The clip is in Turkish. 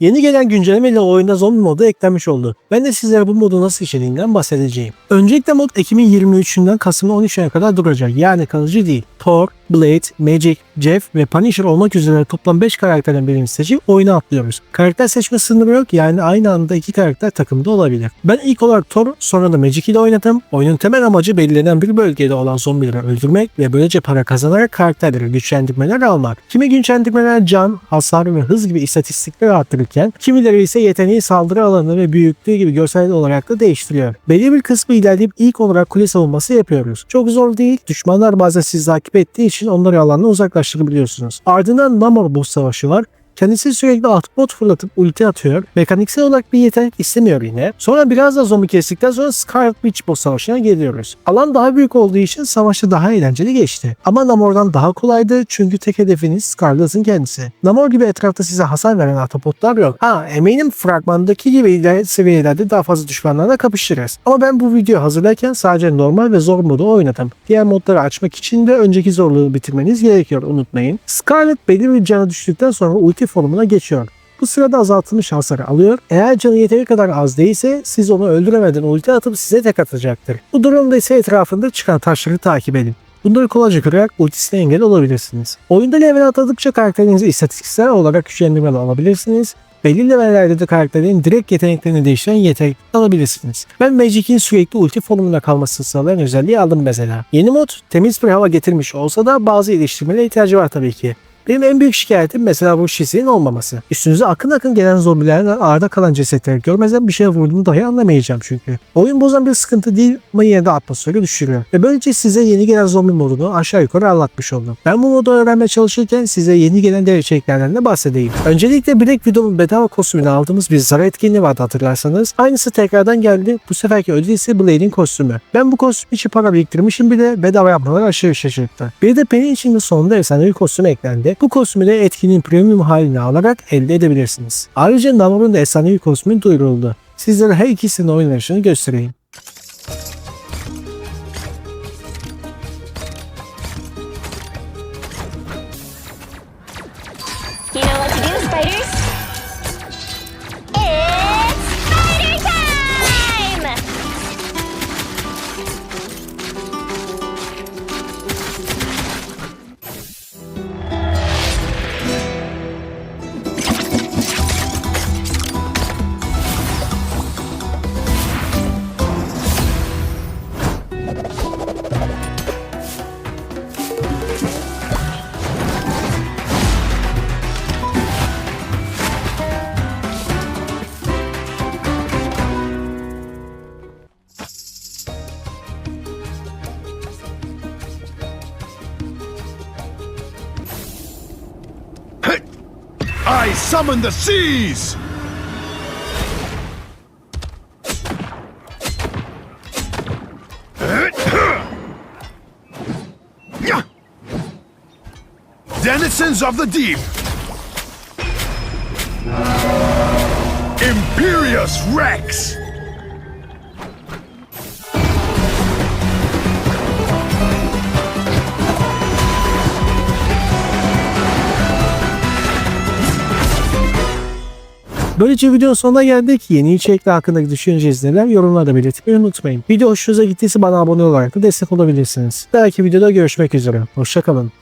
Yeni gelen güncelleme ile oyunda zombi modu eklenmiş oldu. Ben de sizlere bu modu nasıl işlediğinden bahsedeceğim. Öncelikle mod Ekim'in 23'ünden Kasım'ın 13'üne kadar duracak. Yani kalıcı değil. Thor, Blade, Magic, Jeff ve Punisher olmak üzere toplam 5 karakterden birini seçip oyuna atlıyoruz. Karakter seçme sınırı yok yani aynı anda iki karakter takımda olabilir. Ben ilk olarak Thor sonra da Magic ile oynadım. Oyunun temel amacı belirlenen bir bölgede olan zombileri öldürmek ve böylece para kazanarak karakterleri güçlendirmeler almak. Kimi güçlendirmeler can, hasar ve hız gibi istatistikleri arttırırken kimileri ise yeteneği saldırı alanı ve büyüklüğü gibi görsel olarak da değiştiriyor. Belli bir kısmı ilerleyip ilk olarak kule savunması yapıyoruz. Çok zor değil. Düşmanlar bazen sizi takip ettiği için onları alandan uzaklaştırabiliyorsunuz. Ardından Namor boss savaşı var. Kendisi sürekli ahtapot fırlatıp ulti atıyor. Mekaniksel olarak bir yetenek istemiyor yine. Sonra biraz da zombi kestikten sonra Scarlet Witch boss savaşına geliyoruz. Alan daha büyük olduğu için savaşta daha eğlenceli geçti. Ama Namor'dan daha kolaydı çünkü tek hedefiniz Scarlet'ın kendisi. Namor gibi etrafta size hasar veren ahtapotlar yok. Ha eminim fragmandaki gibi ileride seviyelerde daha fazla düşmanlarla kapışırız. Ama ben bu videoyu hazırlarken sadece normal ve zor modu oynadım. Diğer modları açmak için de önceki zorluğu bitirmeniz gerekiyor unutmayın. Scarlet belli bir cana düştükten sonra ulti formuna geçiyor. Bu sırada azaltılmış hasarı alıyor. Eğer canı yeteri kadar az değilse siz onu öldüremeden ulti atıp size tek atacaktır. Bu durumda ise etrafında çıkan taşları takip edin. Bunları kolayca kırarak ultisine engel olabilirsiniz. Oyunda level atladıkça karakterinizi istatistiksel olarak güçlendirmeli alabilirsiniz. Belli levellerde de karakterin direkt yeteneklerini değiştiren yetenek alabilirsiniz. Ben Magic'in sürekli ulti formunda kalmasını sağlayan özelliği aldım mesela. Yeni mod temiz bir hava getirmiş olsa da bazı iyileştirmelere ihtiyacı var tabii ki. Benim en büyük şikayetim mesela bu şişenin olmaması. Üstünüze akın akın gelen zombilerden arda kalan cesetleri görmezden bir şey vurduğunu dahi anlamayacağım çünkü. Oyun bozan bir sıkıntı değil ama yine de atmosferi düşürüyor. Ve böylece size yeni gelen zombi modunu aşağı yukarı anlatmış oldum. Ben bu modu öğrenmeye çalışırken size yeni gelen dev içeriklerden de bahsedeyim. Öncelikle Black Widow'un bedava kostümünü aldığımız bir Zara etkinliği vardı hatırlarsanız. Aynısı tekrardan geldi. Bu seferki ödül ise Blade'in kostümü. Ben bu kostüm için para biriktirmişim bile bedava yapmaları aşırı şaşırttı. Bir de Penny için de sonunda efsanevi kostüm eklendi. Bu kostümü de etkinin premium halini alarak elde edebilirsiniz. Ayrıca Namor'un da efsanevi kostümü duyuruldu. Sizlere her ikisinin oynanışını göstereyim. You know what to do, spiders? I summon the seas! Denizens of the deep! Imperious Rex! Böylece videonun sonuna geldik. Yeni içerikler hakkındaki düşünceniz neler yorumlarda belirtmeyi unutmayın. Video hoşunuza gittiyse bana abone olarak da destek olabilirsiniz. Belki videoda görüşmek üzere. Hoşçakalın.